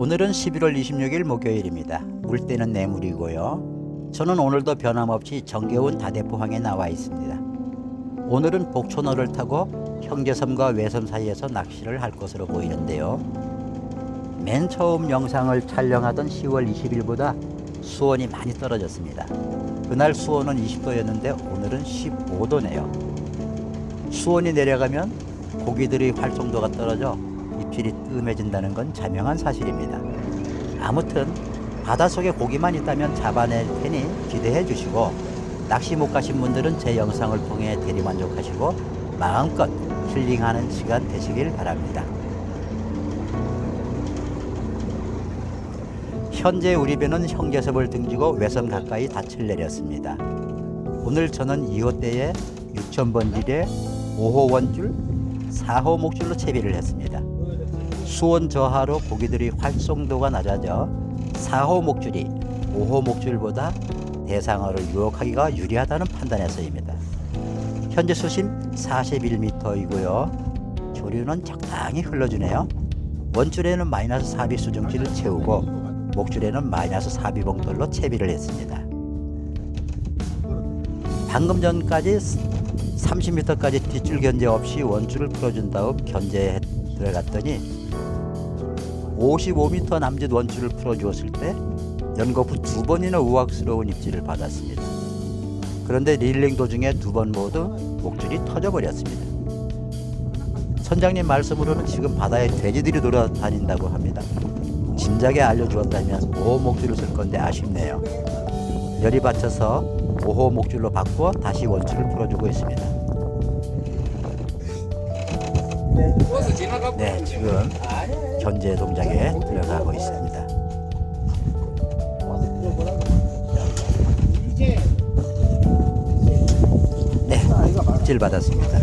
오늘은 11월 26일 목요일입니다. 물때는 내물이고요. 저는 오늘도 변함없이 정겨운 다대포항에 나와 있습니다. 오늘은 복촌호를 타고 형제섬과 외섬 사이에서 낚시를 할 것으로 보이는데요. 맨 처음 영상을 촬영하던 10월 20일보다 수온이 많이 떨어졌습니다. 그날 수온은 20도였는데 오늘은 15도네요. 수온이 내려가면 고기들의 활성도가 떨어져 입질이 뜸해진다는 건 자명한 사실입니다. 아무튼 바닷속에 고기만 있다면 잡아낼 테니 기대해 주시고 낚시 못 가신 분들은 제 영상을 통해 대리만족하시고 마음껏 힐링하는 시간 되시길 바랍니다. 현재 우리 배는 형제섬을 등지고 외섬 가까이 닻을 내렸습니다. 오늘 저는 2호대에 6,000번 질에 5호 원줄, 4호 목줄로 채비를 했습니다. 수온 저하로 고기들이 활성도가 낮아져 4호 목줄이 5호 목줄보다 대상어를 유혹하기가 유리하다는 판단에서입니다. 현재 수심 41m이고요. 조류는 적당히 흘러주네요. 원줄에는 마이너스 4비 수중지를 채우고 목줄에는 마이너스 4비 봉돌로 채비를 했습니다. 방금 전까지 30m까지 뒷줄 견제 없이 원줄을 풀어준 다음 견제에 들어갔더니 55m 남짓 원줄을 풀어주었을 때 연거푸 두 번이나 우악스러운 입질을 받았습니다. 그런데 릴링 도중에 두 번 모두 목줄이 터져버렸습니다. 선장님 말씀으로는 지금 바다에 돼지들이 돌아다닌다고 합니다. 진작에 알려주었다면 5호 목줄을 쓸 건데 아쉽네요. 열이 받쳐서 5호 목줄로 바꾸어 다시 원줄을 풀어주고 있습니다. 네, 지금 견제 동작에 들어가고 있습니다. 네, 입질 받았습니다.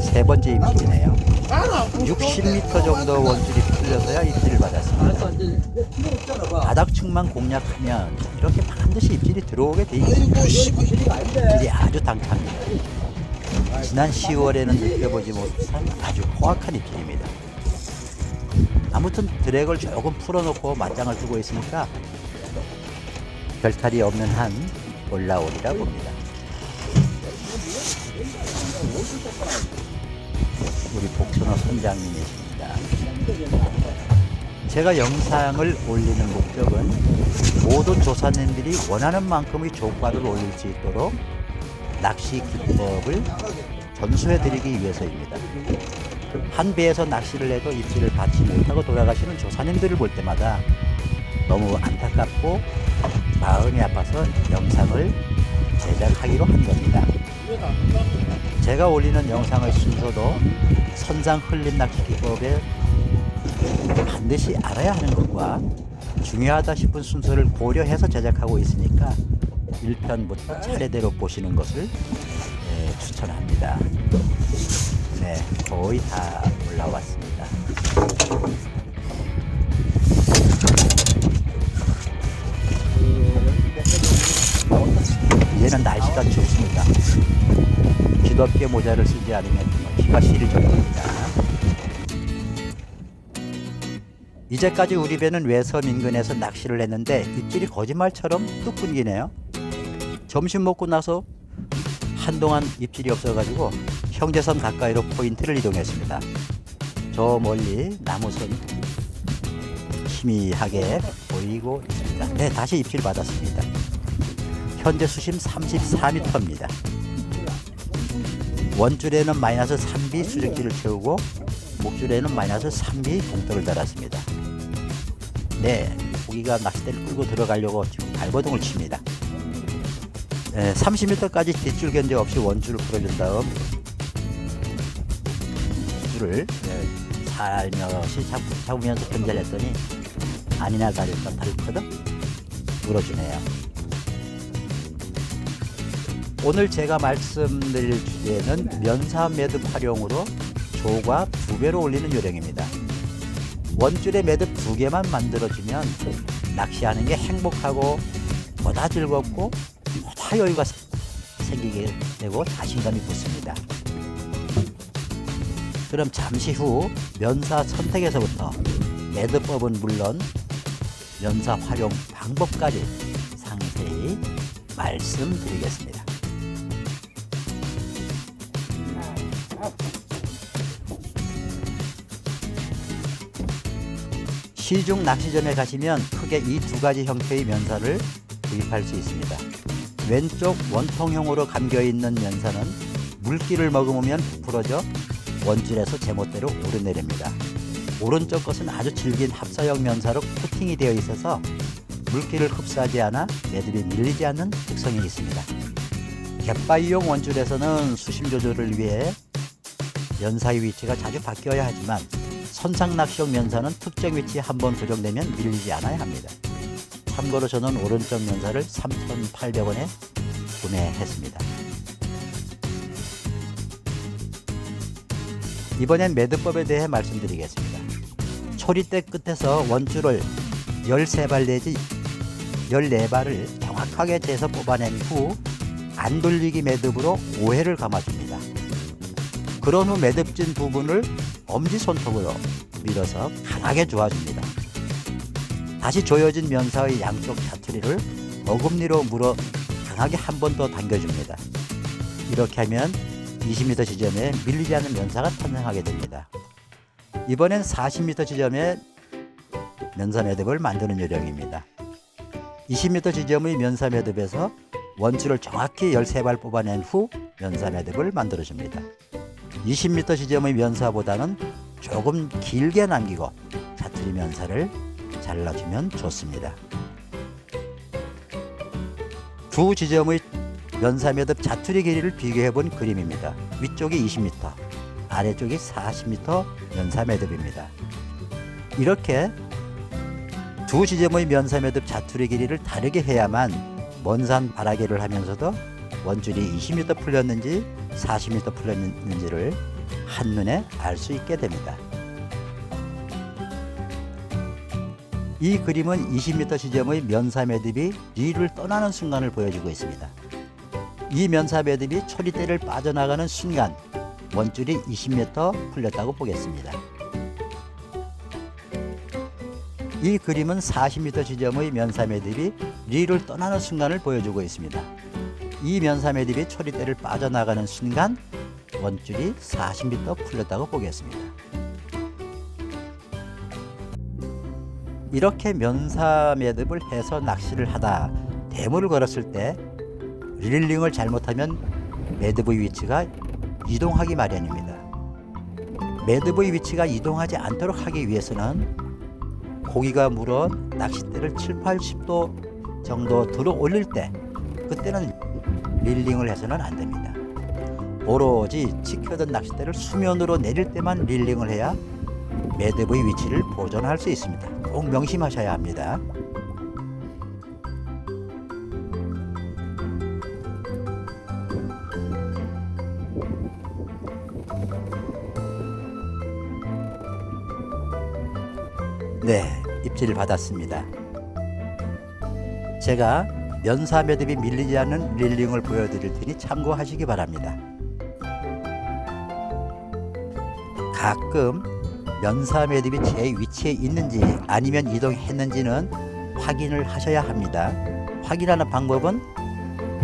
세 번째 입질이네요. 60m 정도 원줄이 풀려서야 입질을 받았습니다. 바닥층만 공략하면 이렇게 반드시 입질이 들어오게 돼 있습니다. 입질이 아주 당차입니다. 지난 10월에는 느껴보지 못한 아주 포악한 입질입니다. 아무튼 드랙을 조금 풀어놓고 맞장을 두고 있으니까 별탈이 없는 한 올라오리라 봅니다. 우리 복천호 선장님이십니다. 제가 영상을 올리는 목적은 모든 조사님들이 원하는 만큼의 조과를 올릴 수 있도록 낚시 기법을 전수해 드리기 위해서입니다. 한 배에서 낚시를 해도 입질을 받지 못하고 돌아가시는 조사님들을 볼 때마다 너무 안타깝고 마음이 아파서 영상을 제작하기로 한 겁니다. 제가 올리는 영상의 순서도 선상 흘림 낚시 기법에 반드시 알아야 하는 것과 중요하다 싶은 순서를 고려해서 제작하고 있으니까 1편부터 차례대로 보시는 것을 네, 추천합니다. 네, 거의 다 올라왔습니다. 이제는 날씨가 춥습니다. 뒤덮개 모자를 쓰지 않으면 피가 시릴 정도입니다. 이제까지 우리 배는 외섬 인근에서 낚시를 했는데 입질이 거짓말처럼 뚝 끊기네요. 점심 먹고 나서 한동안 입질이 없어가지고 형제섬 가까이로 포인트를 이동했습니다. 저 멀리 나무선 희미하게 보이고 있습니다. 네, 다시 입질 받았습니다. 현재 수심 34m입니다. 원줄에는 마이너스 3비 수증기를 채우고 목줄에는 마이너스 3비 봉돌을 달았습니다. 네, 고기가 낚싯대를 끌고 들어가려고 지금 발버둥을 칩니다. 네, 30m까지 뒷줄 견제 없이 원줄을 풀어준 다음 줄을 네, 살며시 잡, 잡으면서 견제를 했더니 아니나 다를까 다르거든 물어주네요. 오늘 제가 말씀드릴 주제는 면사 매듭 활용으로 조가 두 배로 올리는 요령입니다. 원줄에 매듭 두 개만 만들어주면 낚시하는 게 행복하고 보다 즐겁고 여유가 생기게 되고 자신감이 붙습니다. 그럼 잠시 후 면사 선택에서부터 매듭법은 물론 면사 활용 방법까지 상세히 말씀드리겠습니다. 시중 낚시점에 가시면 크게 이 두 가지 형태의 면사를 구입할 수 있습니다. 왼쪽 원통형으로 감겨 있는 면사는 물기를 머금으면 부풀어져 원줄에서 제멋대로 오르내립니다. 오른쪽 것은 아주 질긴 합사형 면사로 코팅이 되어 있어서 물기를 흡수하지 않아 매듭이 밀리지 않는 특성이 있습니다. 갯바위용 원줄에서는 수심 조절을 위해 면사의 위치가 자주 바뀌어야 하지만 선상 낚시용 면사는 특정 위치에 한 번 고정되면 밀리지 않아야 합니다. 참고로 저는 오른쪽 면사를 3,800원에 구매했습니다. 이번엔 매듭법에 대해 말씀드리겠습니다. 초리대 끝에서 원줄을 13발 내지 14발을 정확하게 재서 뽑아낸 후 안 돌리기 매듭으로 5회를 감아줍니다. 그런 후 매듭진 부분을 엄지손톱으로 밀어서 강하게 조아줍니다. 다시 조여진 면사의 양쪽 자투리를 어금니로 물어 강하게 한 번 더 당겨줍니다. 이렇게 하면 20m 지점에 밀리지 않는 면사가 탄생하게 됩니다. 이번엔 40m 지점에 면사 매듭을 만드는 요령입니다. 20m 지점의 면사 매듭에서 원줄을 정확히 13발 뽑아낸 후 면사 매듭을 만들어줍니다. 20m 지점의 면사보다는 조금 길게 남기고 자투리 면사를 잘라주면 좋습니다. 두 지점의 면사 매듭 자투리 길이를 비교해 본 그림입니다. 위쪽이 20m, 아래쪽이 40m 면사 매듭입니다. 이렇게 두 지점의 면사 매듭 자투리 길이를 다르게 해야만 먼산 바라기를 하면서도 원줄이 20m 풀렸는지 40m 풀렸는지를 한눈에 알 수 있게 됩니다. 이 그림은 20m 지점의 면사 매듭이 리를 떠나는 순간을 보여주고 있습니다. 이 면사 매듭이 초리대를 빠져나가는 순간 원줄이 20m 풀렸다고 보겠습니다. 이 그림은 40m 지점의 면사 매듭이 리를 떠나는 순간을 보여주고 있습니다. 이 면사 매듭이 초리대를 빠져나가는 순간 원줄이 40m 풀렸다고 보겠습니다. 이렇게 면사 매듭을 해서 낚시를 하다 대물을 걸었을 때 릴링을 잘못하면 매듭의 위치가 이동하기 마련입니다. 매듭의 위치가 이동하지 않도록 하기 위해서는 고기가 물어 낚싯대를 7, 80도 정도 들어 올릴 때 그때는 릴링을 해서는 안 됩니다. 오로지 지켜둔 낚싯대를 수면으로 내릴 때만 릴링을 해야 매듭의 위치를 보존할 수 있습니다. 꼭 명심하셔야 합니다. 네, 입질 받았습니다. 제가 면사 매듭이 밀리지 않는 릴링을 보여드릴 테니 참고하시기 바랍니다. 가끔 면사 매듭이 제 위치에 있는지 아니면 이동했는지는 확인을 하셔야 합니다. 확인하는 방법은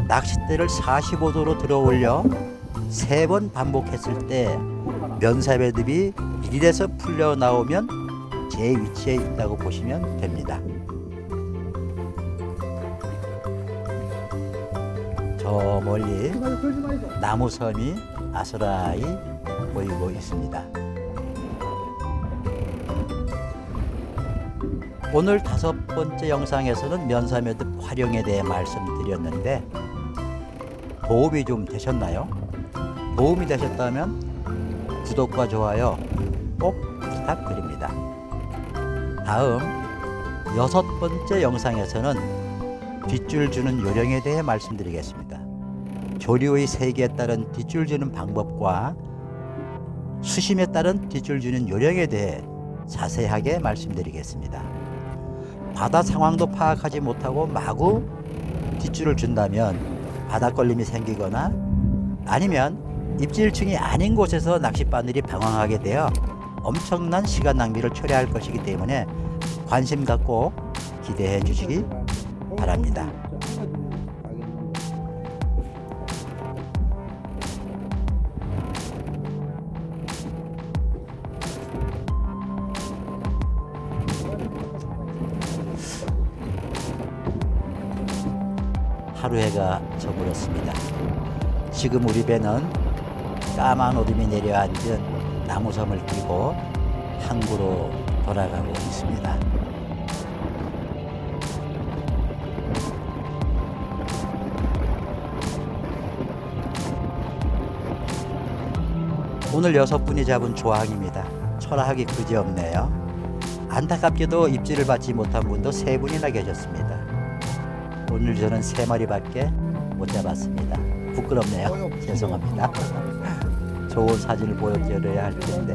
낚싯대를 45도로 들어 올려 세 번 반복했을 때 면사 매듭이 밀에서 풀려 나오면 제 위치에 있다고 보시면 됩니다. 저 멀리 나무섬이 아스라이 보이고 있습니다. 오늘 다섯 번째 영상에서는 면사매듭 활용에 대해 말씀드렸는데 도움이 좀 되셨나요? 도움이 되셨다면 구독과 좋아요 꼭 부탁드립니다. 다음 여섯 번째 영상에서는 뒷줄 주는 요령에 대해 말씀드리겠습니다. 조류의 세기에 따른 뒷줄 주는 방법과 수심에 따른 뒷줄 주는 요령에 대해 자세하게 말씀드리겠습니다. 바다 상황도 파악하지 못하고 마구 뒷줄을 준다면 바닥 걸림이 생기거나 아니면 입질층이 아닌 곳에서 낚싯바늘이 방황하게 되어 엄청난 시간 낭비를 초래할 것이기 때문에 관심 갖고 기대해 주시기 바랍니다. 하루 해가 저물었습니다. 지금 우리 배는 까만 오름이 내려앉은 나무섬을 끼고 항구로 돌아가고 있습니다. 오늘 여섯 분이 잡은 조항입니다. 초라하기 그지없네요. 안타깝게도 입질을 받지 못한 분도 세 분이나 계셨습니다. 오늘 저는 세 마리밖에 못 잡았습니다. 부끄럽네요. 죄송합니다. 좋은 사진을 보여드려야 할 텐데